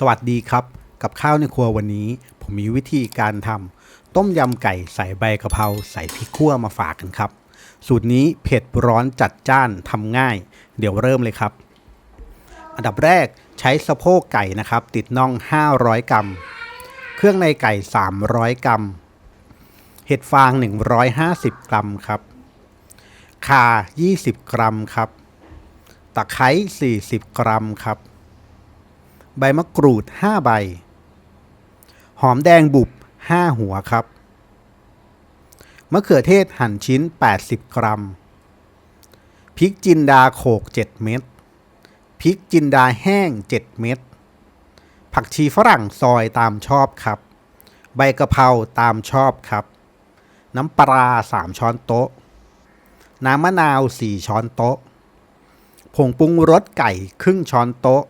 สวัสดีครับ กับข้าวในครัววันนี้ ผมมีวิธีการทำต้มยำไก่ใส่ใบกะเพราใส่พริกขั่วมาฝากกันครับ สูตรนี้เผ็ดร้อนจัดจ้านทำง่าย เดี๋ยวเริ่มเลยครับ อันดับแรกใช้สะโพกไก่นะครับ ติดน่อง 500 กรัม เครื่องในไก่ 300 กรัม เห็ดฟาง 150 กรัมครับข่า20 กรัมครับ ตะไคร้ 40 กรัมครับ ใบมะกรูด 5 ใบ หอมแดงบุบ 5 หัวครับ มะเขือเทศหั่นชิ้น 80 กรัม พริกจินดาโขก 7 เม็ด พริกจินดาแห้ง 7 เม็ด ผักชีฝรั่งซอยตามชอบครับ ใบกะเพราตามชอบครับ น้ำปลา 3 ช้อนโต๊ะ น้ำมะนาว 4 ช้อนโต๊ะ ผงปรุงรสไก่ครึ่งช้อนโต๊ะ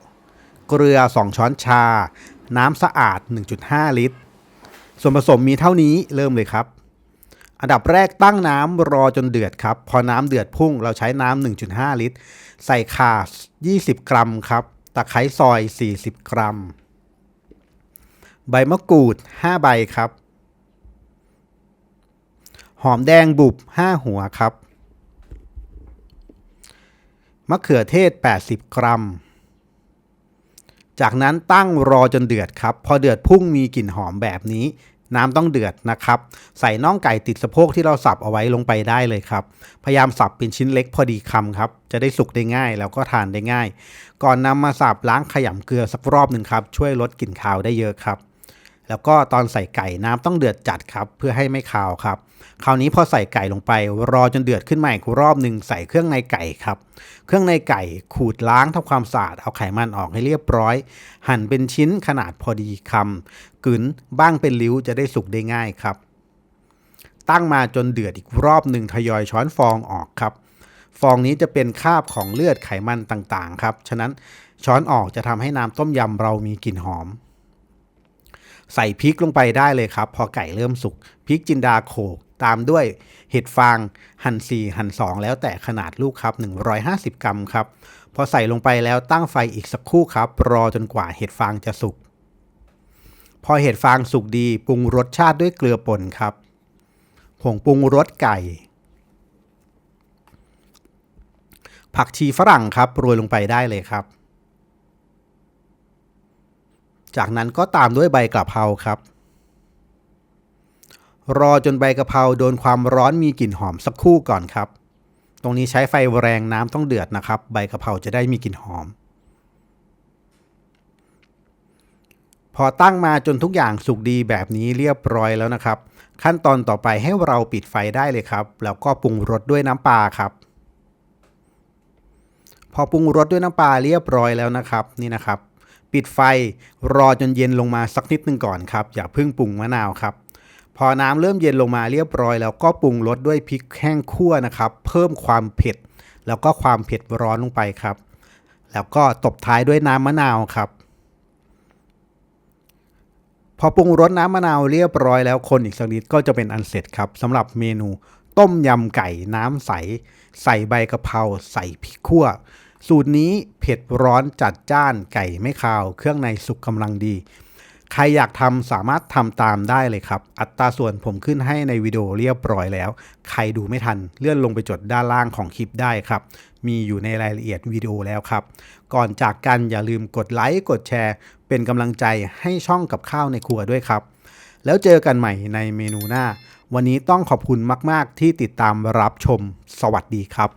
เกลือ 2 ช้อนชา น้ำสะอาด 1.5 ลิตร ส่วนผสมมีเท่านี้เริ่มเลยครับ อันดับแรกตั้งน้ำรอจนเดือดครับ พอน้ำเดือดพุ่งเราใช้น้ำ1.5 ลิตร ใส่ข่า 20 กรัมครับ ตะไคร้ซอย 40 กรัม ใบมะกรูด 5 ใบครับ หอมแดงบุบ 5 หัวครับ มะเขือเทศ 80 กรัม จากนั้นตั้งรอจนเดือดครับ พอเดือดพุ่งมีกลิ่นหอมแบบนี้ น้ำต้องเดือดนะครับ ใส่น่องไก่ติดสะโพกที่เราสับเอาไว้ลงไปได้เลยครับ พยายามสับเป็นชิ้นเล็กพอดีคำครับ จะได้สุกได้ง่ายแล้วก็ทานได้ง่าย ก่อนนำมาสับล้างขยำเกลือสักรอบหนึ่งครับ ช่วยลดกลิ่นคาวได้เยอะครับ แล้วก็ตอนใส่ไก่น้ำต้องเดือดจัดครับเพื่อให้ไม่คาวครับ คราวนี้พอใส่ไก่ลงไป รอจนเดือดขึ้นมาอีกรอบหนึ่งใส่เครื่องในไก่ครับ เครื่องในไก่ขูดล้างทำความสะอาดเอาไขมันออกให้เรียบร้อย หั่นเป็นชิ้นขนาดพอดีคำกึนบ้างเป็นริ้วจะได้สุกได้ง่ายครับ ตั้งมาจนเดือดอีกรอบหนึ่งทยอยช้อนฟองออกครับ ฟองนี้จะเป็นคราบของเลือดไขมันต่างๆ ครับ ฉะนั้นช้อนออกจะทำให้น้ำต้มยำเรามีกลิ่นหอม ใส่พริกลงไปได้เลยครับ พอไก่เริ่มสุกพริกจินดาโขกตามด้วยเห็ดฟางหั่น4หั่น2 แล้วแต่ขนาดลูกครับ 150 กรัมครับ พอใส่ลงไปแล้วตั้งไฟอีกสักครู่ครับ รอจนกว่าเห็ดฟางจะสุก พอเห็ดฟางสุกดีปรุงรสชาติด้วยเกลือป่นครับผงปรุงรสไก่ ผักชีฝรั่งครับโรยลงไปได้เลยครับ จากนั้นก็ตามด้วยใบกระเพราครับ รอจนใบกระเพราโดนความร้อนมีกลิ่นหอมสักครู่ก่อนครับ ตรงนี้ใช้ไฟแรงน้ำต้องเดือดนะครับ ใบกระเพราจะได้มีกลิ่นหอม พอตั้งมาจนทุกอย่างสุกดีแบบนี้เรียบร้อยแล้วนะครับ ขั้นตอนต่อไปให้เราปิดไฟได้เลยครับ แล้วก็ปรุงรสด้วยน้ำปลาครับพอปรุงรสด้วยน้ำปลาเรียบร้อยแล้วนะครับ นี่นะครับ ปิดไฟรอจนเย็นลงมาสักนิดหนึ่งก่อนครับ อย่าเพิ่งปรุงมะนาวครับ พอน้ำเริ่มเย็นลงมาเรียบร้อย แล้วก็ปรุงรสด้วยพริกแห้งคั่วนะครับ เพิ่มความเผ็ด แล้วก็ความเผ็ดร้อนลงไปครับ แล้วก็ตบท้ายด้วยน้ำมะนาวครับ พอปรุงรสน้ำมะนาวเรียบร้อยแล้วคนอีกสักนิดก็จะเป็นอันเสร็จครับสำหรับเมนูต้มยำไก่น้ำใส ใส่ใบกะเพราใส่พริกขั่ว สูตรนี้เผ็ดร้อนจัดจ้านไก่ไม่คาว เครื่องในสุกกำลังดี ใครอยากทำสามารถทำตามได้เลยครับ อัตราส่วนผมขึ้นให้ในวิดีโอเรียบร้อยแล้ว ใครดูไม่ทันเลื่อนลงไปจดด้านล่างของคลิปได้ครับ มีอยู่ในรายละเอียดวิดีโอแล้วครับ ก่อนจากกันอย่าลืมกดไลค์กดแชร์ เป็นกำลังใจให้ช่องกับข้าวในครัวด้วยครับ แล้วเจอกันใหม่ในเมนูหน้า วันนี้ต้องขอบคุณมาก ๆ ที่ติดตามรับชม สวัสดีครับ